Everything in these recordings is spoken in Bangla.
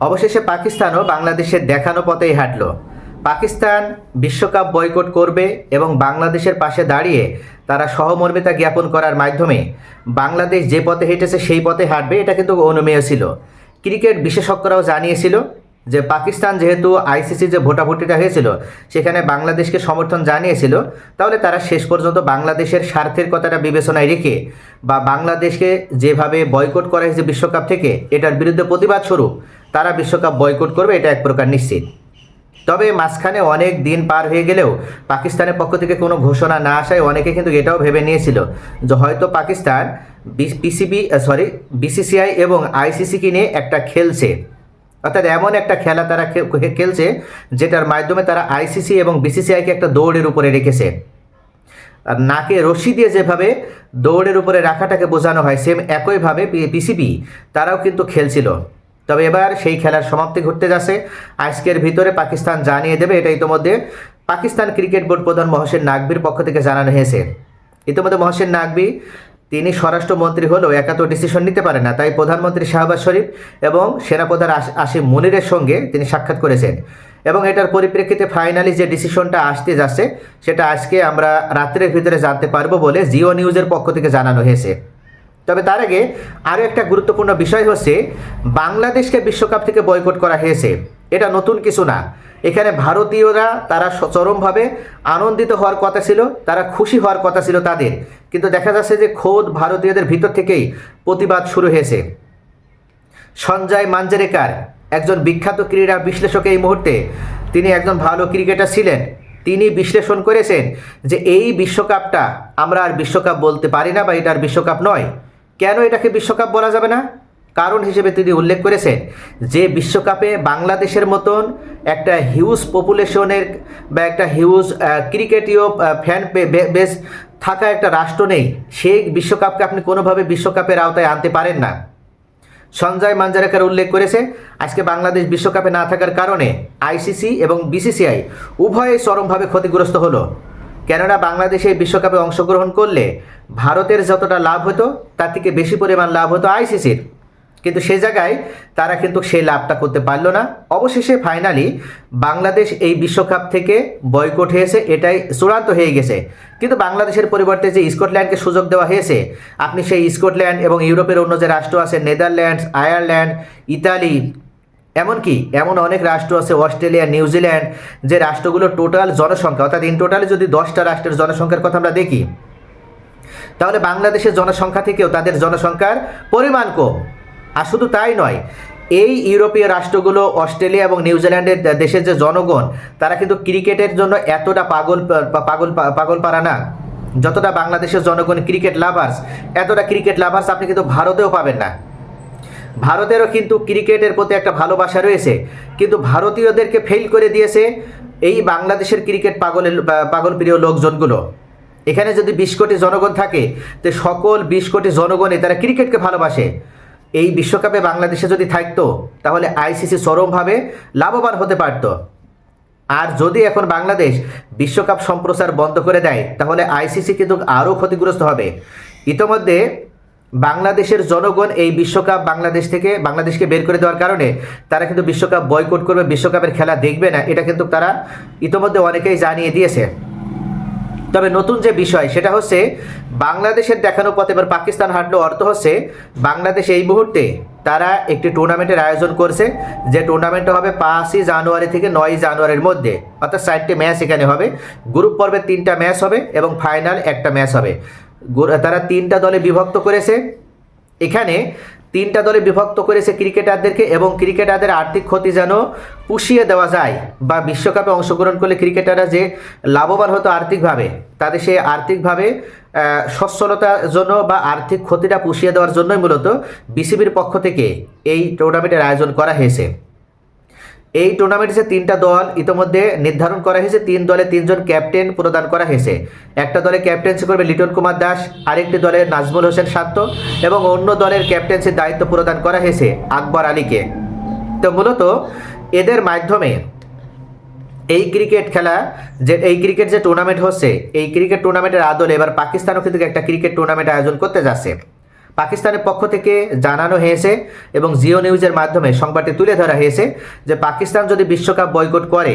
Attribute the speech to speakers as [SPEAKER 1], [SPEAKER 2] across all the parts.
[SPEAKER 1] অবশেষে পাকিস্তানও বাংলাদেশের দেখানো পথেই হাঁটল। পাকিস্তান বিশ্বকাপ বয়কট করবে এবং বাংলাদেশের পাশে দাঁড়িয়ে তারা সহমর্মিতা জ্ঞাপন করার মাধ্যমে বাংলাদেশ যে পথে হেঁটেছে সেই পথে হাঁটবে, এটা কিন্তু অনুমেয় ছিল। ক্রিকেট বিশেষজ্ঞরাও জানিয়েছিল যে পাকিস্তান যেহেতু আইসিসি যে ভোটাভুটিটা হয়েছিল, সেখানে বাংলাদেশকে সমর্থন জানিয়েছিল, তাহলে তারা শেষ পর্যন্ত বাংলাদেশের স্বার্থের কথাটা বিবেচনায় রেখে বা বাংলাদেশকে যেভাবে বয়কট করা হয়েছে বিশ্বকাপ থেকে, এটার বিরুদ্ধে প্রতিবাদ স্বরূপ তারা বিশ্বকাপ বয়কট করবে, এটা এক প্রকার নিশ্চিত। তবে মাঝখানে অনেক দিন পার হয়ে গেলেও পাকিস্তানের পক্ষ থেকে কোনো ঘোষণা না আসায় অনেকে কিন্তু এটাও ভেবে নিয়েছিল যে হয়তো পাকিস্তান পিসিবি সরি বিসিসিআই এবং আইসিসিকে নিয়ে একটা খেলছে। অর্থাৎ এমন একটা খেলা তারা খেলছে যেটার মাধ্যমে তারা আইসিসি এবং বিসিসিআইকে একটা দৌড়ের উপরে রেখেছে। আর নাকে রশি দিয়ে যেভাবে দৌড়ের উপরে রাখাটাকে বোঝানো হয় সেম একইভাবে পিসিবি তারাও কিন্তু খেলছিল। তবে এবার সেই খেলার সমাপ্তি ঘটতে যাচ্ছে। আজকের ভিতরে পাকিস্তান জানিয়ে দেবে, এটা ইতিমধ্যে পাকিস্তান ক্রিকেট বোর্ড প্রধান মহসেন নাকবির পক্ষ থেকে জানানো হয়েছে। ইতিমধ্যে মহসেন নাকবি তিনি স্বরাষ্ট্রমন্ত্রী হলেও একা তো ডিসিশন নিতে পারেন না, তাই প্রধানমন্ত্রী শাহবাজ শরীফ এবং সেনাপ্রধান আস- আসিম মুনিরের সঙ্গে তিনি সাক্ষাৎ করেছেন। এবং এটার পরিপ্রেক্ষিতে ফাইনালি যে ডিসিশনটা আসতে যাচ্ছে, সেটা আজকে আমরা রাত্রের ভিতরে জানতে পারব বলে জিও নিউজের পক্ষ থেকে জানানো হয়েছে। তবে তার আগে আরও একটা গুরুত্বপূর্ণ বিষয় হচ্ছে, বাংলাদেশকে বিশ্বকাপ থেকে বয়কট করা হয়েছে। এটা নতুন কিছু না। এখানে ভারতীয়রা তারা চরমভাবে আনন্দিত হওয়ার কথা ছিল, তারা খুশি হওয়ার কথা ছিল তাদের। কিন্তু দেখা যাচ্ছে যে খোদ ভারতীয়দের ভিতর থেকেই প্রতিবাদ শুরু হয়েছে। সঞ্জয় মাঞ্জারেকার, একজন বিখ্যাত ক্রীড়া বিশ্লেষক এই মুহূর্তে, তিনি একজন ভালো ক্রিকেটার ছিলেন। তিনি বিশ্লেষণ করেছেন যে এই বিশ্বকাপটা আমরা আর বিশ্বকাপ বলতে পারি না বা এটা আর বিশ্বকাপ নয়। কেন এটাকে বিশ্বকাপ বলা যাবে না? কারণ হিসেবে তিনি উল্লেখ করেছেন যে বিশ্বকাপে বাংলাদেশের মতন একটা হিউজ পপুলেশনের বা একটা হিউজ ক্রিকেটীয় ফ্যান বেস থাকা একটা রাষ্ট্র নেই। সেই বিশ্বকাপকে আপনি কোনোভাবে বিশ্বকাপের আওতায় আনতে পারেন না। সঞ্জয় মাঞ্জারেকার উল্লেখ করেছে, আজকে বাংলাদেশ বিশ্বকাপে না থাকার কারণে আইসিসি এবং বিসিসিআই উভয়ে চরমভাবে ক্ষতিগ্রস্ত হলো। কেননা বাংলাদেশে বিশ্বকাপে অংশগ্রহণ করলে ভারতের যতটা লাভ হতো, তার থেকে বেশি পরিমাণ লাভ হতো আইসিসির। কিন্তু সে জায়গায় তারা কিন্তু সেই লাভটা করতে পারল না। অবশেষে ফাইনালি বাংলাদেশ এই বিশ্বকাপ থেকে বয়কট হয়েছে, এটাই চূড়ান্ত হয়ে গেছে। কিন্তু বাংলাদেশের পরিবর্তে যে স্কটল্যান্ডকে সুযোগ দেওয়া হয়েছে, আপনি সেই স্কটল্যান্ড এবং ইউরোপের অন্য যে রাষ্ট্র আছে, নেদারল্যান্ডস, আয়ারল্যান্ড, ইতালি এমনকি এমন অনেক রাষ্ট্র আছে, অস্ট্রেলিয়া নিউজিল্যান্ড যে রাষ্ট্রগুলোর টোটাল জনসংখ্যা, অর্থাৎ ইন টোটালে যদি দশটা রাষ্ট্রের জনসংখ্যার কথা আমরা দেখি, তাহলে বাংলাদেশের জনসংখ্যা থেকেও তাদের জনসংখ্যার পরিমাণ কম। আর শুধু তাই নয়, এই ইউরোপীয় রাষ্ট্রগুলো, অস্ট্রেলিয়া এবং নিউজিল্যান্ডের দেশের যে জনগণ, তারা কিন্তু ক্রিকেটের জন্য এতটা পাগল পাগল পাগল পারা না। যতটা বাংলাদেশের জনগণ ক্রিকেট লাভার্স, এতটা ক্রিকেট লাভার্স আপনি কিন্তু ভারতেও পাবেন না। ভারতেরও কিন্তু ক্রিকেটের প্রতি একটা ভালোবাসা রয়েছে। কিন্তু ভারতীয়দেরকে ফেল করে দিয়েছে এই বাংলাদেশের ক্রিকেট পাগলের বা- পাগল প্রিয় লোকজনগুলো। এখানে যদি বিশ কোটি জনগণ থাকে, তো সকল বিশ কোটি জনগণই তারা ক্রিকেটকে ভালোবাসে। এই বিশ্বকাপে বাংলাদেশে যদি থাকতো, তাহলে আইসিসি চরমভাবে লাভবান হতে পারতো। আর যদি এখন বাংলাদেশ বিশ্বকাপ সম্প্রচার বন্ধ করে দেয়, তাহলে আইসিসি কিন্তু আরও ক্ষতিগ্রস্ত হবে। ইতোমধ্যে বাংলাদেশের জনগণ এই বিশ্বকাপ বাংলাদেশ থেকে বাংলাদেশকে বের করে দেওয়ার কারণে তারা কিন্তু বিশ্বকাপ বয়কট করবে, বিশ্বকাপের খেলা দেখবে না। এটা কিন্তু তারা ইতোমধ্যে অনেকেই জানিয়ে দিয়েছে। তবে নতুন যে বিষয়, সেটা হচ্ছে বাংলাদেশের দেখানো পথে এবার পাকিস্তান হাঁটলো অর্থ হচ্ছে বাংলাদেশ এই মুহূর্তে তারা একটি টুর্নামেন্টের আয়োজন করছে। যে টুর্নামেন্টটা হবে পাঁচই জানুয়ারি থেকে নয়ই জানুয়ারির মধ্যে। অর্থাৎ চারটে ম্যাচ এখানে হবে। গ্রুপ পর্বে তিনটা ম্যাচ হবে এবং ফাইনাল একটা ম্যাচ হবে। তারা তিনটা দলে বিভক্ত করেছে। এখানে তিনটা দলে বিভক্ত করেছে ক্রিকেটারদেরকে এবং ক্রিকেটারদের আর্থিক ক্ষতি যেন পুষিয়ে দেওয়া যায় বা বিশ্বকাপে অংশগ্রহণ করলে ক্রিকেটাররা যে লাভবান হতো আর্থিকভাবে, তাদের সেই আর্থিকভাবে সচ্ছলতার জন্য বা আর্থিক ক্ষতিটা পুষিয়ে দেওয়ার জন্যই মূলত বিসিবির পক্ষ থেকে এই টুর্নামেন্টের আয়োজন করা হয়েছে। এই টুর্নামেন্টে যে তিনটা দল ইতোমধ্যে নির্ধারণ করা হয়েছে, তিন দলে তিনজন ক্যাপ্টেন প্রদান করা হয়েছে। একটা দলে ক্যাপ্টেন্সি করবে লিটন কুমার দাস, আরেকটি দলে নাজমুল হোসেন সাত্ত এবং অন্য দলের ক্যাপ্টেন্সির দায়িত্ব প্রদান করা হয়েছে আকবর আলীকে। তো মূলত এদের মাধ্যমে এই ক্রিকেট খেলা যে, এই ক্রিকেট যে টুর্নামেন্ট হচ্ছে, এই ক্রিকেট টুর্নামেন্টের আদলে এবার পাকিস্তানও কিন্তু একটা ক্রিকেট টুর্নামেন্ট আয়োজন করতে যাচ্ছে। পাকিস্তানের পক্ষ থেকে জানানো হয়েছে এবং জিও নিউজের মাধ্যমে সংবাদটি তুলে ধরা হয়েছে যে পাকিস্তান যদি বিশ্বকাপ বয়কট করে,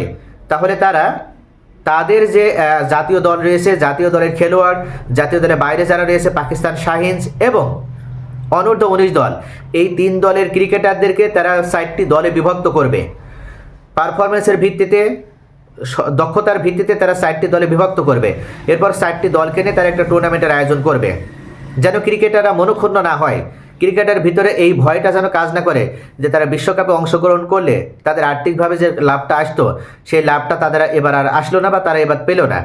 [SPEAKER 1] তাহলে তারা তাদের যে জাতীয় দল রয়েছে, জাতীয় দলের খেলোয়াড়, জাতীয় দলের বাইরে যারা রয়েছে, পাকিস্তান শাহিনস এবং অনূর্ধ্ব উনিশ দল, এই তিন দলের ক্রিকেটারদেরকে তারা সাইটটি দলে বিভক্ত করবে। পারফরমেন্সের ভিত্তিতে দক্ষতার ভিত্তিতে তারা সাইটটি দলে বিভক্ত করবে। এরপর সাইটটি দলকে নিয়ে তারা একটা টুর্নামেন্টের আয়োজন করবে। যেন ক্রিকেটাররা মনোক্ষুণ্ণ না হয়। ক্রিকেটের ভিতরে এই ভয়টা যেন কাজ না করে যে তারা বিশ্বকাপে অংশগ্রহণ করলে তাদের আর্থিকভাবে যে লাভটা আসতো, সেই লাভটা তাদের এবার আর আসলো না বা তারা এবার পেল না।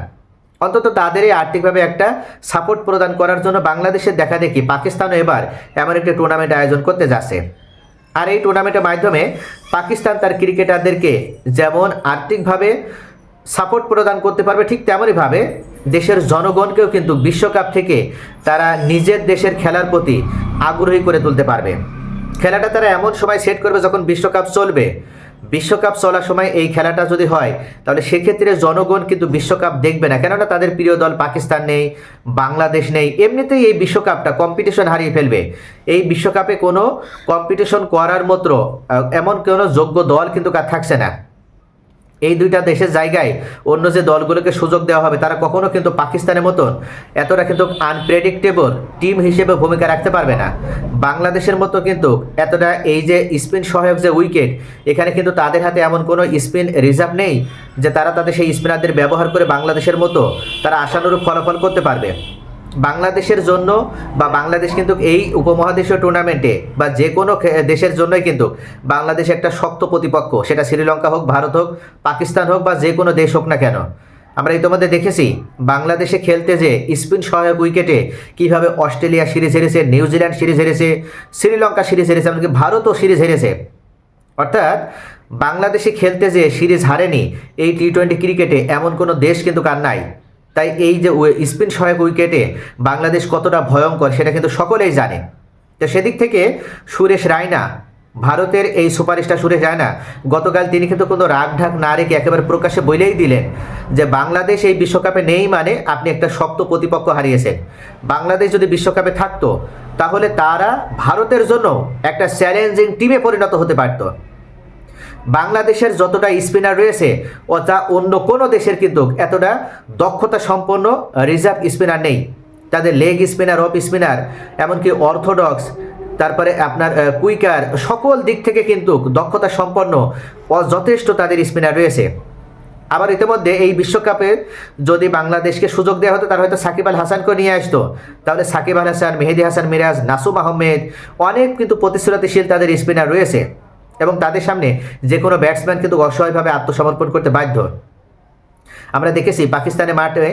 [SPEAKER 1] অন্তত তাদের এই আর্থিকভাবে একটা সাপোর্ট প্রদান করার জন্য বাংলাদেশের দেখা দেখি পাকিস্তানও এবার এমন একটি টুর্নামেন্ট আয়োজন করতে যাচ্ছে। আর এই টুর্নামেন্টের মাধ্যমে পাকিস্তান তার ক্রিকেটারদেরকে যেমন আর্থিকভাবে সাপোর্ট প্রদান করতে পারবে ঠিক তেমনইভাবে দেশের জনগণকেও কিন্তু বিশ্বকাপ থেকে তারা নিজের দেশের খেলার প্রতি আগ্রহী করে তুলতে পারবে। খেলাটা তারা এমন সময় সেট করবে যখন বিশ্বকাপ চলবে। বিশ্বকাপ চলার সময় এই খেলাটা যদি হয়, তাহলে সেক্ষেত্রে জনগণ কিন্তু বিশ্বকাপ দেখবে না। কেননা তাদের প্রিয় দল পাকিস্তান নেই, বাংলাদেশ নেই, এমনিতেই এই বিশ্বকাপটা কম্পিটিশন হারিয়ে ফেলবে। এই বিশ্বকাপে কোনো কম্পিটিশন করার মতো এমন কোনো যোগ্য দল কিন্তু কার থাকছে না। এই দুইটা দেশের জায়গায় অন্য যে দলগুলোকে সুযোগ দেওয়া হবে, তারা কখনো কিন্তু পাকিস্তানের মতন এতটা কিন্তু আনপ্রেডিক্টেবল টিম হিসেবে ভূমিকা রাখতে পারবে না। বাংলাদেশের মতো কিন্তু এতটা এই যে স্পিন সহায়ক যে উইকেট এখানে কিন্তু তাদের হাতে এমন কোনো স্পিন রিজার্ভ নেই যে তারা তাদের সেই স্পিনারদের ব্যবহার করে বাংলাদেশের মতো তারা আশানুরূপ ফলাফল করতে পারবে। বাংলাদেশের জন্য বা বাংলাদেশ কিন্তু এই উপমহাদেশীয় টুর্নামেন্টে বা যে কোনো দেশের জন্যই কিন্তু বাংলাদেশ একটা শক্ত প্রতিপক্ষ। সেটা শ্রীলঙ্কা হোক, ভারত হোক, পাকিস্তান হোক বা যে কোনো দেশ হোক না কেন। আমরা ইতিমধ্যে দেখেছি, বাংলাদেশে খেলতে যে স্পিন সহায়ক উইকেটে কীভাবে অস্ট্রেলিয়া সিরিজ হেরেছে নিউজিল্যান্ড সিরিজ হেরেছে, শ্রীলঙ্কা সিরিজ হেরেছে, এমনকি ভারতও সিরিজ হেরেছে। অর্থাৎ বাংলাদেশে খেলতে যে সিরিজ হারেনি এই টি টোয়েন্টি ক্রিকেটে এমন কোনো দেশ কিন্তু কার নাই। তাই এই যে স্পিন সহায়ক উইকেটে বাংলাদেশ কতটা ভয়ঙ্কর সেটা কিন্তু সকলেই জানে। তো সেদিক থেকে সুরেশ রায়না, ভারতের এই সুপারস্টার সুরেশ রায়না, গতকাল তিনি কিন্তু কোনো রাগ ঢাক না রেখে একেবারে প্রকাশ্যে বলেই দিলেন যে বাংলাদেশ এই বিশ্বকাপে নেই মানে আপনি একটা শক্ত প্রতিপক্ষ হারিয়েছেন। বাংলাদেশ যদি বিশ্বকাপে থাকতো, তাহলে তারা ভারতের জন্য একটা চ্যালেঞ্জিং টিমে পরিণত হতে পারতো। বাংলাদেশের যতটা স্পিনার রয়েছে তা অন্য কোনো দেশের কিন্তু এতটা দক্ষতা সম্পন্ন রিজার্ভ স্পিনার নেই। তাদের লেগ স্পিনার অফ স্পিনার এমনকি অর্থোডক্স তারপরে আপনার কুইকার সকল দিক থেকে কিন্তু দক্ষতা সম্পন্ন যথেষ্ট তাদের স্পিনার রয়েছে। আবার ইতিমধ্যে এই বিশ্বকাপে যদি বাংলাদেশকে সুযোগ দেওয়া হতো তার হয়তো সাকিব আল হাসানকে নিয়ে আসতো। তাহলে সাকিব আল হাসান, মেহেদি হাসান, মিরাজ, নাসুম আহমেদ, অনেক কিন্তু প্রতিশ্রুতিশীল তাদের স্পিনার রয়েছে। এবং তাদের সামনে যে কোনো ব্যাটসম্যান কিন্তু অসহায়ভাবে আত্মসমর্পণ করতে বাধ্য। আমরা দেখেছি পাকিস্তানের মাঠে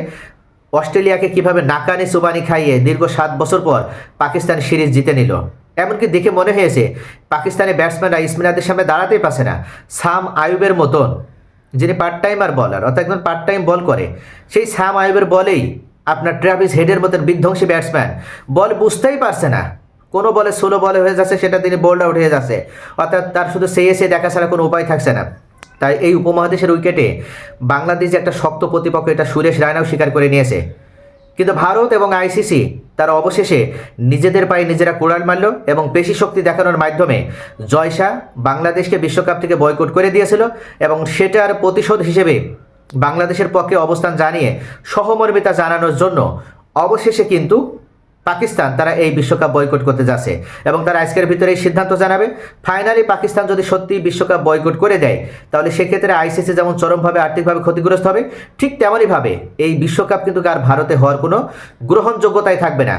[SPEAKER 1] অস্ট্রেলিয়াকে কীভাবে নাকানি সুবানি খাইয়ে দীর্ঘ সাত বছর পর পাকিস্তান সিরিজ জিতে নিল। এমনকি দেখে মনে হয়েছে, পাকিস্তানের ব্যাটসম্যানরা স্পিনারদের সামনে দাঁড়াতেই পারছে না। সাম আয়ুবের মতন, যিনি পার্ট টাইমার বলার অর্থাৎ একজন পার্ট টাইম বল করে, সেই সাম আয়ুবের বলেই আপনার ট্রাভিস হেডের মতন বিধ্বংসী ব্যাটসম্যান বল বুঝতেই পারছে না। কোনো বলে ষোলো বলে হয়ে যাচ্ছে, সেটা তিনি বোল্ড আউট হয়ে যাচ্ছে। অর্থাৎ তার শুধু সেই এসে দেখা ছাড়া কোনো উপায় থাকছে না। তাই এই উপমহাদেশের উইকেটে বাংলাদেশ যে একটা শক্ত প্রতিপক্ষ, এটা সুরেশ রায়নাও স্বীকার করে নিয়েছে। কিন্তু ভারত এবং আইসিসি তারা অবশেষে নিজেদের পায়ে নিজেরা কোড়াল মারল এবং পেশি শক্তি দেখানোর মাধ্যমে জয়শা বাংলাদেশকে বিশ্বকাপ থেকে বয়কট করে দিয়েছিল এবং সেটার প্রতিশোধ হিসেবে বাংলাদেশের পক্ষে অবস্থান জানিয়ে সহমর্মিতা জানানোর জন্য অবশেষে কিন্তু পাকিস্তান তারা এই বিশ্বকাপ বয়কট করতে যাচ্ছে এবং তারা আজকের ভিতরে এই সিদ্ধান্ত জানাবে ফাইনালি পাকিস্তান যদি সত্যি বিশ্বকাপ বয়কট করে দেয়, তাহলে সেক্ষেত্রে আইসিসি যেমন চরমভাবে আর্থিকভাবে ক্ষতিগ্রস্ত হবে, ঠিক তেমনইভাবে এই বিশ্বকাপ কিন্তু আর ভারতে হওয়ার কোনো গ্রহণযোগ্যতাই থাকবে না।